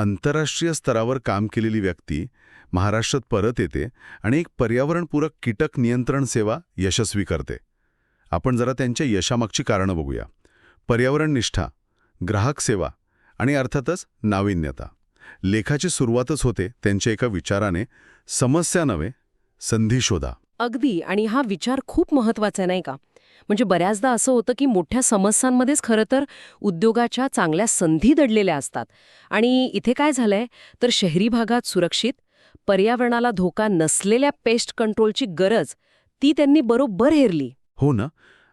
आंतरराष्ट्रीय स्तरावर काम केलेली व्यक्ती महाराष्ट्रात परत येते आणि एक पर्यावरणपूरक कीटक नियंत्रण सेवा यशस्वी करते. आपण जरा त्यांच्या यशामागची कारणं बघूया. पर्यावरण निष्ठा ग्राहक सेवा आणि अर्थातच नाविन्यता. लेखाची सुरुवातच होते त्यांच्या एका विचाराने समस्या नव्हे संधी शोधा. अगदी आणि हा विचार खूप महत्त्वाचा नाही का? म्हणजे बऱ्याचदा असं होतं की मोठ्या समस्यांमध्येच खरं तर उद्योगाच्या चांगल्या संधी दडलेल्या असतात. आणि इथे काय झालंय? तर शहरी भागात सुरक्षित पर्यावरणाला धोका नसलेल्या पेस्ट कंट्रोलची गरज ती त्यांनी बरोबर हेरली. हो ना.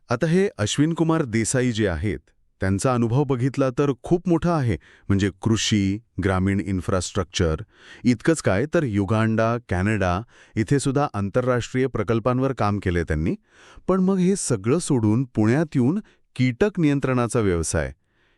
आता हे अश्विन कुमार देसाई जे आहेत त्यांचा अनुभव बघितला तर खूप मोठा आहे. म्हणजे कृषी ग्रामीण इन्फ्रास्ट्रक्चर इतकंच काय तर युगांडा कॅनडा इथे सुद्धा आंतरराष्ट्रीय प्रकल्पांवर काम केले त्यांनी. पण मग हे सगळं सोडून पुण्यात येऊन कीटक नियंत्रणाचा व्यवसाय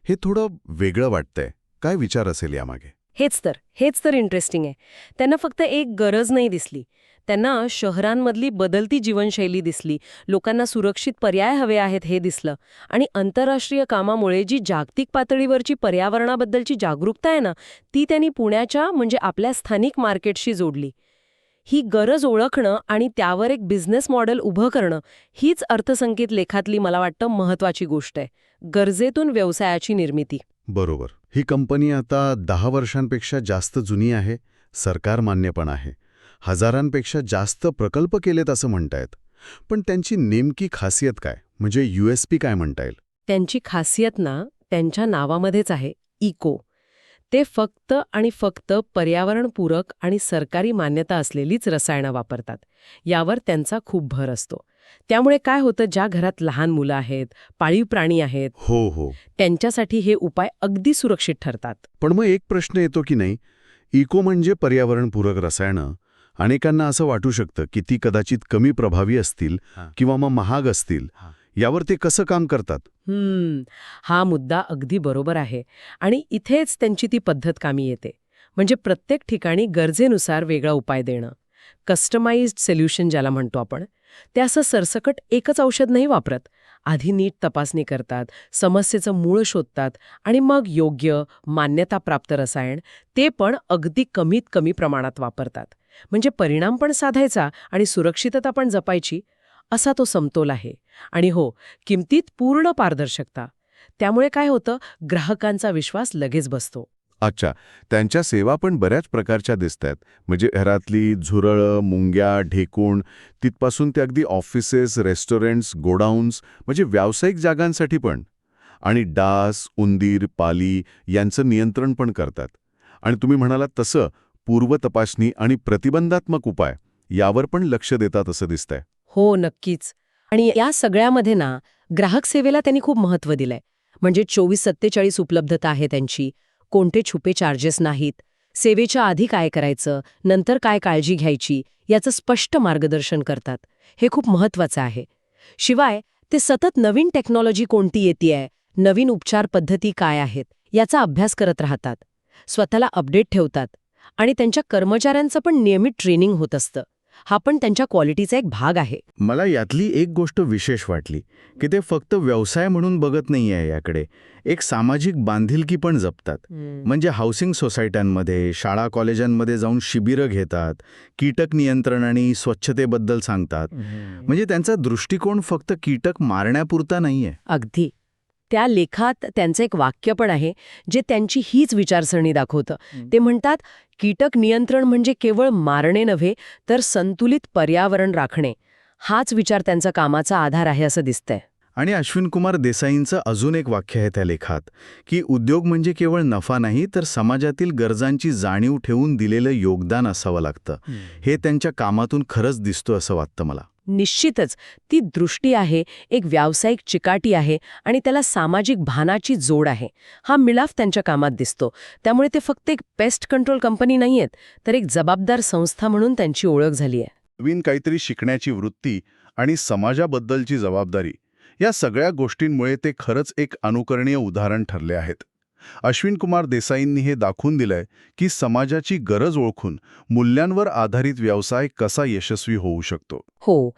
हे थोडं वेगळं वाटतंय. काय विचार असेल यामागे? हेच तर हेच तर इंटरेस्टिंग आहे. त्यांना फक्त एक गरज नाही दिसली. त्यांना शहरांमधली बदलती जीवनशैली दिसली. लोकांना सुरक्षित पर्याय हवे आहेत हे दिसलं. आणि आंतरराष्ट्रीय कामामुळे जी जागतिक पातळीवरची पर्यावरणाबद्दलची जागरूकता आहे ना ती त्यांनी पुण्याच्या म्हणजे आपल्या स्थानिक मार्केटशी जोडली. ही गरज ओळखणं आणि त्यावर एक बिझनेस मॉडेल उभं करणं हीच अर्थसंकेत लेखातली मला वाटतं महत्वाची गोष्ट आहे. गरजेतून व्यवसायाची निर्मिती. बरोबर. ही कंपनी आता दहा वर्षांपेक्षा जास्त जुनी आहे सरकार मान्य पण आहे. हजारांपेक्षा जास्त प्रकल्प केलेत असं म्हणतायत. पण त्यांची नेमकी खासियत काय? म्हणजे यूएसपी काय म्हणता येईल? त्यांची खासियत ना त्यांच्या नावामध्येच आहे इको. ते फक्त आणि फक्त पर्यावरणपूरक आणि सरकारी मान्यता असलेलीच रसायनं वापरतात. यावर त्यांचा खूप भर असतो. त्यामुळे काय होतं ज्या घरात लहान मुलं आहेत पाळीव प्राणी आहेत हो हो. त्यांच्यासाठी हे उपाय अगदी सुरक्षित ठरतात. पण मग एक प्रश्न येतो की नाही? इको म्हणजे पर्यावरणपूरक रसायनं? अनेकांना असं वाटू शकतं की ती कदाचित कमी प्रभावी असतील किंवा मग महाग असतील. यावर ते कसं काम करतात? हम्म. हा मुद्दा अगदी बरोबर आहे. आणि इथेच त्यांची ती पद्धत कामी येते. म्हणजे प्रत्येक ठिकाणी गरजेनुसार वेगळा उपाय देणं. कस्टमाइज्ड सोल्युशन ज्याला म्हणतो आपण ते असं सरसकट एकच औषध नाही वापरत. आधी नीट तपासणी करतात समस्येचं मूळ शोधतात आणि मग योग्य मान्यताप्राप्त रसायन ते पण अगदी कमीत कमी प्रमाणात वापरतात. म्हणजे परिणाम पण साधायचा आणि सुरक्षितता पण जपायची असा तो समतोल आहे. आणि हो किमतीत पूर्ण पारदर्शकता. त्यामुळे काय होतं ग्राहकांचा विश्वास लगेच बसतो. अच्छा त्यांच्या सेवा पण बऱ्याच प्रकारच्या दिसत आहेत म्हणजे घरातली झुरळं मुंग्या ढेकूण तिथपासून ते अगदी ऑफिसेस रेस्टॉरंट्स गोडाऊन्स म्हणजे व्यावसायिक जागांसाठी पण. आणि डास उंदीर पाली यांचं नियंत्रण पण करतात. आणि तुम्ही म्हणालात तसं पूर्व तपासणी आणि प्रतिबंधात्मक उपाय यावर पण लक्ष देतात असं दिसतंय. हो नक्कीच. आणि या सगळ्यामध्ये ना ग्राहक सेवेला त्यांनी खूप महत्त्व दिलंय. म्हणजे चोवीस सत्तेचाळीस उपलब्धता आहे त्यांची कोणते छुपे चार्जेस नाहीत सेवेच्या आधी काय करायचं नंतर काय काळजी घ्यायची याचं स्पष्ट मार्गदर्शन करतात. हे खूप महत्वाचं आहे. शिवाय ते सतत नवीन टेक्नॉलॉजी कोणती येतेय नवीन उपचार पद्धती काय आहेत याचा अभ्यास करत राहतात. स्वतःला अपडेट ठेवतात. आणि त्यांच्या कर्मचाऱ्यांचं पण नियमित ट्रेनिंग होत असतं. हा पण त्यांच्या क्वालिटीचा एक भाग आहे. मला यातली एक गोष्ट विशेष वाटली की ते फक्त व्यवसाय म्हणून बघत नाही आहे याकडे. एक सामाजिक बांधिलकी पण जपतात. म्हणजे हाऊसिंग सोसायट्यांमध्ये शाळा कॉलेजांमध्ये जाऊन शिबिरं घेतात कीटक नियंत्रण आणि स्वच्छतेबद्दल सांगतात. म्हणजे त्यांचा दृष्टिकोन फक्त कीटक मारण्यापुरता नाहीये. अगदी. त्या लेखात त्यांचं एक वाक्य पण आहे जे त्यांची हीच विचारसरणी दाखवतं. ते म्हणतात कीटक नियंत्रण म्हणजे केवळ मारणे नव्हे तर संतुलित पर्यावरण राखणे. हाच विचार त्यांचा कामाचा आधार आहे असं दिसतंय. आणि अश्विन कुमार देसाईंचं अजून एक वाक्य आहे त्या लेखात की उद्योग म्हणजे केवळ नफा नाही तर समाजातील गरजांची जाणीव ठेवून दिलेलं योगदान असावं लागतं. हे त्यांच्या कामातून खरंच दिसतो असं वाटतं मला. निश्चितच ती दृष्टी आहे एक व्यावसायिक चिकाटी आहे आणि त्याला सामाजिक भानाची जोड आहे. हा मिलाफ त्यांच्या कामात दिसतो. त्यामुळे ते फक्त एक पेस्ट कंट्रोल कंपनी नाहीयेत तर एक जबाबदार संस्था म्हणून त्यांची ओळख झाली आहे. नवीन काहीतरी शिकण्याची वृत्ती आणि समाजाबद्दलची जबाबदारी या सगळ्या गोष्टींमुळे ते खरंच एक अनुकरणीय उदाहरण ठरले आहेत. अश्विन कुमार देसाईंनी हे दाखवून दिलंय की समाजाची गरज ओळखून मूल्यांवर आधारित व्यवसाय कसा यशस्वी होऊ शकतो. हो.